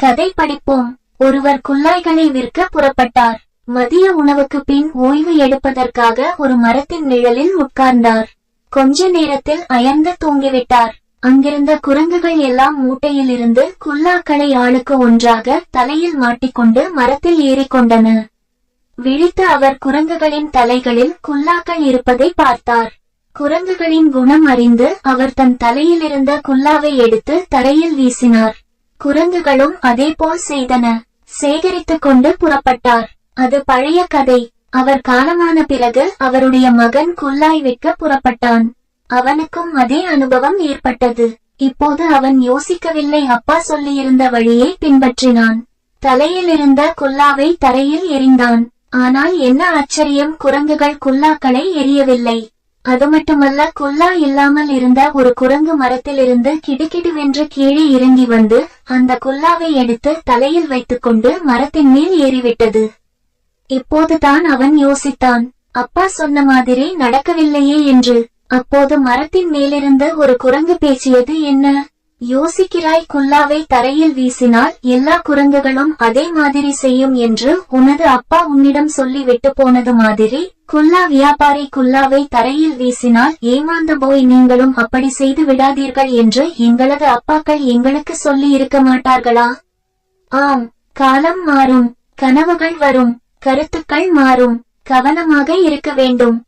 கதை படிப்போம். ஒருவர் குல்லாய்களை விற்க புறப்பட்டார். மதிய உணவுக்கு பின் ஓய்வு எடுப்பதற்காக ஒரு மரத்தின் நிழலில் உட்கார்ந்தார். கொஞ்ச நேரத்தில் அயர்ந்து தூங்கிவிட்டார். அங்கிருந்த குரங்குகள் எல்லாம் மூட்டையில் இருந்து குல்லாக்களை ஆளுக்கு ஒன்றாக தலையில் மாட்டிக்கொண்டு மரத்தில் ஏறிக்கொண்டன. விழித்த அவர் குரங்குகளின் தலைகளில் குல்லாக்கள் இருப்பதை பார்த்தார். குரங்குகளின் குணம் அறிந்து அவர் தன் தலையில் இருந்த குல்லாவை எடுத்து தரையில் வீசினார். குரங்குகளும் அதேபோல் செய்தன. சேகரித்துக் கொண்டு புறப்பட்டார். அது பழைய கதை. அவர் காலமான பிறகு அவருடைய மகன் குல்லாய் விற்க புறப்பட்டான். அவனுக்கும் அதே அனுபவம் ஏற்பட்டது. இப்போது அவன் யோசிக்கவில்லை. அப்பா சொல்லியிருந்த வழியை பின்பற்றினான். தலையில் இருந்த குல்லாவை தரையில் எறிந்தான். ஆனால் என்ன ஆச்சரியம். குரங்குகள் குல்லாக்களை எரியவில்லை. அது மட்டுமல்ல குல்லா இல்லாமல் இருந்த ஒரு குரங்கு மரத்திலிருந்து கிடுகிடுவென்று கீழே இறங்கி வந்து அந்த குல்லாவை எடுத்து தலையில் வைத்துக்கொண்டு மரத்தின் மேல் ஏறிவிட்டது. இப்போதுதான் அவன் யோசித்தான் அப்பா சொன்ன மாதிரி நடக்கவில்லையே என்று. அப்போது மரத்தின் மேலிருந்து ஒரு குரங்கு பேசியது என்ன? யோசிக்கிறாய் குல்லாவை தரையில் வீசினால் எல்லா குரங்குகளும் அதே மாதிரி செய்யும் என்று உனது அப்பா உன்னிடம் சொல்லி விட்டு போனது மாதிரி குல்லா வியாபாரி குல்லாவை தரையில் வீசினால் ஏமாந்த போய் நீங்களும் அப்படி செய்து விடாதீர்கள் என்று எங்களது அப்பாக்கள் எங்களுக்கு சொல்லி இருக்க மாட்டார்களா? ஆம் காலம் மாறும் கனவுகள் வரும் கருத்துக்கள் மாறும் கவனமாக இருக்க வேண்டும்.